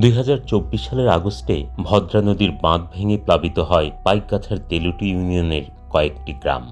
দুই হাজার চব্বিশ সালের আগস্টে ভদ্রা নদীর বাঁধ ভেঙে প্লাবিত হয় পাইকগাছার তেলুটি ইউনিয়নের কয়েকটি গ্রাম।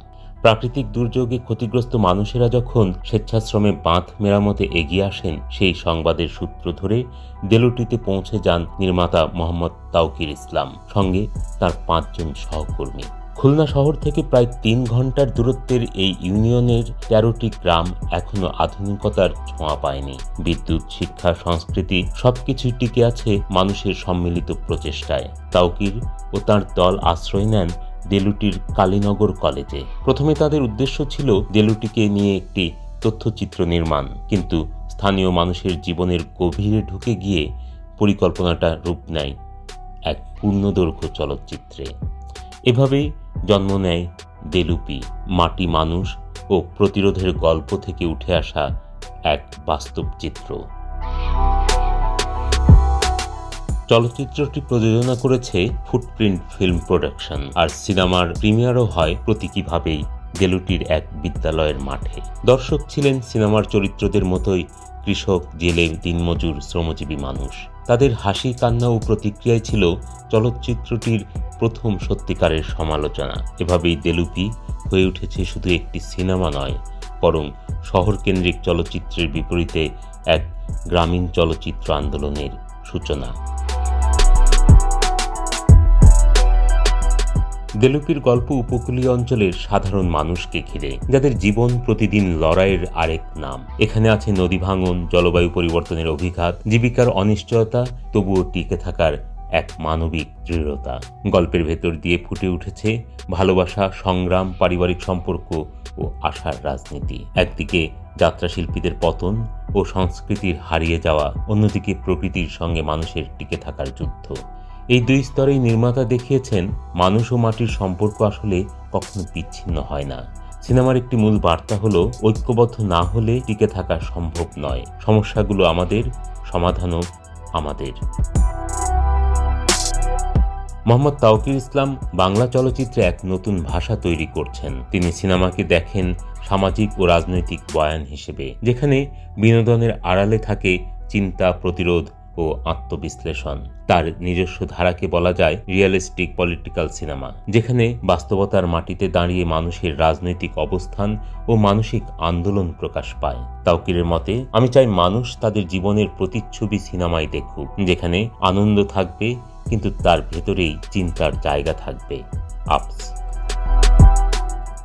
প্রাকৃতিক দুর্যোগে ক্ষতিগ্রস্ত মানুষেরা যখন স্বেচ্ছাশ্রমে বাঁধ মেরামতে এগিয়ে আসেন, সেই সংবাদের সূত্র ধরে দেলুটিতে পৌঁছে যান নির্মাতা মোহাম্মদ তাওকির ইসলাম। সঙ্গে তার পাঁচজন সহকর্মী। খুলনা শহর থেকে প্রায় তিন ঘণ্টার দূরত্বের এই ইউনিয়নের তেরোটি গ্রাম এখনও আধুনিকতার ছোঁয়া পায়নি। বিদ্যুৎ, শিক্ষা, সংস্কৃতি সবকিছুই টিকে আছে মানুষের সম্মিলিত প্রচেষ্টায়। তাওকির ও তার দল আশ্রয় নেন দেলুটির কালীনগর কলেজে। প্রথমে তাদের উদ্দেশ্য ছিল দেলুটিকে নিয়ে একটি তথ্যচিত্র নির্মাণ। কিন্তু স্থানীয় মানুষের জীবনের গভীরে ঢুকে গিয়ে পরিকল্পনাটা রূপ নেয় এক পূর্ণদৈর্ঘ্য চলচ্চিত্রে। এভাবেই জন্ম নেয় দেলুপি, মাটি মানুষ ও প্রতিরোধের গল্প থেকে উঠে আসা এক বাস্তব চিত্র। চলচ্চিত্রটি প্রযোজনা করেছে ফুটপ্রিন্ট ফিল্ম প্রোডাকশন আর সিনেমার প্রিমিয়ারও হয় প্রতীকীভাবেই দেলুটির এক বিদ্যালয়ের মাঠে। দর্শক ছিলেন সিনেমার চরিত্রদের মতোই কৃষক জেলে দিনমজুর, শ্রমজীবী মানুষ। তাদের হাসি কান্না ও প্রতিক্রিয়ায় ছিল চলচ্চিত্রটির প্রথম সত্যিকারের সমালোচনা। এভাবেই দেলুপি হয়ে উঠেছে শুধু একটি সিনেমা নয়, বরং শহরকেন্দ্রিক চলচ্চিত্রের বিপরীতে এক গ্রামীণ চলচ্চিত্র আন্দোলনের সূচনা। দেলুপির গল্প উপকূলীয় অঞ্চলের সাধারণ মানুষকে ঘিরে, যাদের জীবন প্রতিদিন লড়াইয়ের আরেক নাম। এখানে আছে নদী ভাঙন, জলবায়ু পরিবর্তনের অভিঘাত, জীবিকার অনিশ্চয়তা, তবুও টিকে থাকার এক মানবিক দৃঢ়তা। গল্পের ভেতর দিয়ে ফুটে উঠেছে ভালোবাসা, সংগ্রাম, পারিবারিক সম্পর্ক ও আশার রাজনীতি। একদিকে যাত্রা শিল্পীদের পতন ও সংস্কৃতির হারিয়ে যাওয়া, অন্যদিকে প্রকৃতির সঙ্গে মানুষের টিকে থাকার যুদ্ধ। এই দুই স্তরেই নির্মাতা দেখিয়েছেন, মানুষ ও মাটির সম্পর্ক আসলে কখনো বিচ্ছিন্ন হয় না। সিনেমার একটি মূল বার্তা হলো, ঐক্যবদ্ধ না হলে টিকে থাকা সম্ভব নয়। সমস্যাগুলো আমাদের, সমাধানও আমাদের। মোহাম্মদ তাওকির ইসলাম বাংলা চলচ্চিত্রে এক নতুন ভাষা তৈরি করছেন। তিনি সিনেমাকে দেখেন সামাজিক ও রাজনৈতিক বয়ান হিসেবে, যেখানে বিনোদনের আড়ালে থাকে চিন্তা, প্রতিরোধ ও আত্মবিশ্লেষণ। তার নিজস্ব ধারাকে বলা যায় রিয়েলিস্টিক পলিটিক্যাল সিনেমা, যেখানে বাস্তবতার মাটিতে দাঁড়িয়ে মানুষের রাজনৈতিক অবস্থান ও মানসিক আন্দোলন প্রকাশ পায়। তাওকিরের মতে, আমি চাই মানুষ তাদের জীবনের প্রতিচ্ছবি সিনেমায় দেখুক, যেখানে আনন্দ থাকবে কিন্তু তার ভেতরেই চিন্তার জায়গা থাকবে আপস।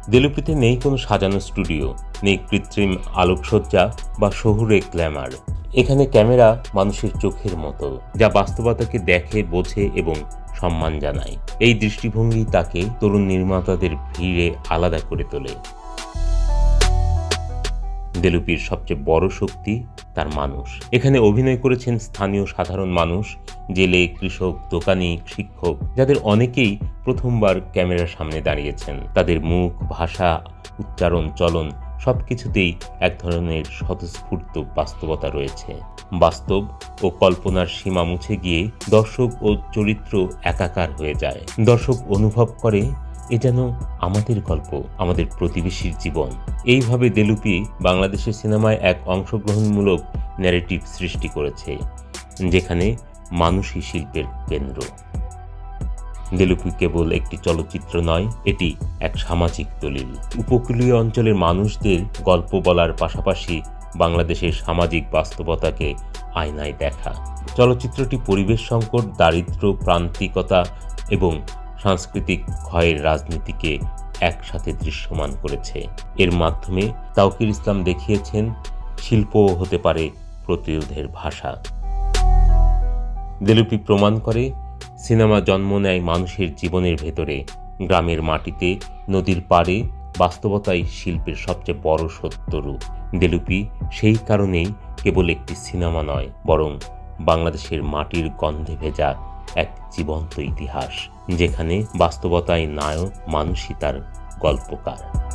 দেলুপিতে নেই কোনো সাজানো স্টুডিও, নেই কৃত্রিম আলোকসজ্জা বা শহুরে গ্ল্যামার। এখানে ক্যামেরা মানুষের চোখের মতো, যা বাস্তবতাকে দেখে, বোঝে এবং সম্মান জানায়। এই দৃষ্টিভঙ্গি তাকে তরুণ নির্মাতাদের ভিড়ে আলাদা করে তোলে। দেলুপির সবচেয়ে বড় শক্তি তার মানুষ। এখানে অভিনয় করেছেন স্থানীয় সাধারণ মানুষ, জেলে কৃষক, দোকানি, শিক্ষক, যাদের অনেকেই প্রথমবার ক্যামেরার সামনে দাঁড়িয়েছেন। তাদের মুখ, ভাষা, উচ্চারণ, চলন সব কিছুতেই এক ধরনের স্বতঃস্ফূর্ত বাস্তবতা রয়েছে। বাস্তব ও কল্পনার সীমা মুছে গিয়ে দর্শক ও চরিত্র একাকার হয়ে যায়। দর্শক অনুভব করে এ যেন আমাদের গল্প, আমাদের প্রতিবেশীর জীবন। এইভাবে দেলুপি বাংলাদেশের সিনেমায় এক অংশগ্রহণমূলক ন্যারেটিভ সৃষ্টি করেছে, যেখানে মানুষই শিল্পের কেন্দ্র। দেলুপি কেবল একটি চলচ্চিত্র নয়, এটি এক সামাজিক দলিল। উপকূলীয় অঞ্চলের মানুষদের গল্প বলার পাশাপাশি বাংলাদেশের সামাজিক বাস্তবতাকে আয়নায় দেখা। চলচ্চিত্রটি পরিবেশ সংকট দারিদ্র প্রান্তিকতা এবং সাংস্কৃতিক ক্ষয়ের রাজনীতিকে একসাথে দৃশ্যমান করেছে। এর মাধ্যমে তাওকির ইসলাম দেখিয়েছেন, শিল্পও হতে পারে প্রতিরোধের ভাষা। দেলুপি প্রমাণ করে, সিনেমা জন্ম নেয় মানুষের জীবনের ভেতরে। গ্রামের মাটিতে, নদীর পাড়ে বাস্তবতাই শিল্পের সবচেয়ে বড় সত্যরূপ দেলুপি সেই কারণেই কেবল একটি সিনেমা নয়, বরং বাংলাদেশের মাটির গন্ধে ভেজা এক জীবন্ত ইতিহাস যেখানে বাস্তবতায় নায়ক মানুষই তার গল্পকার।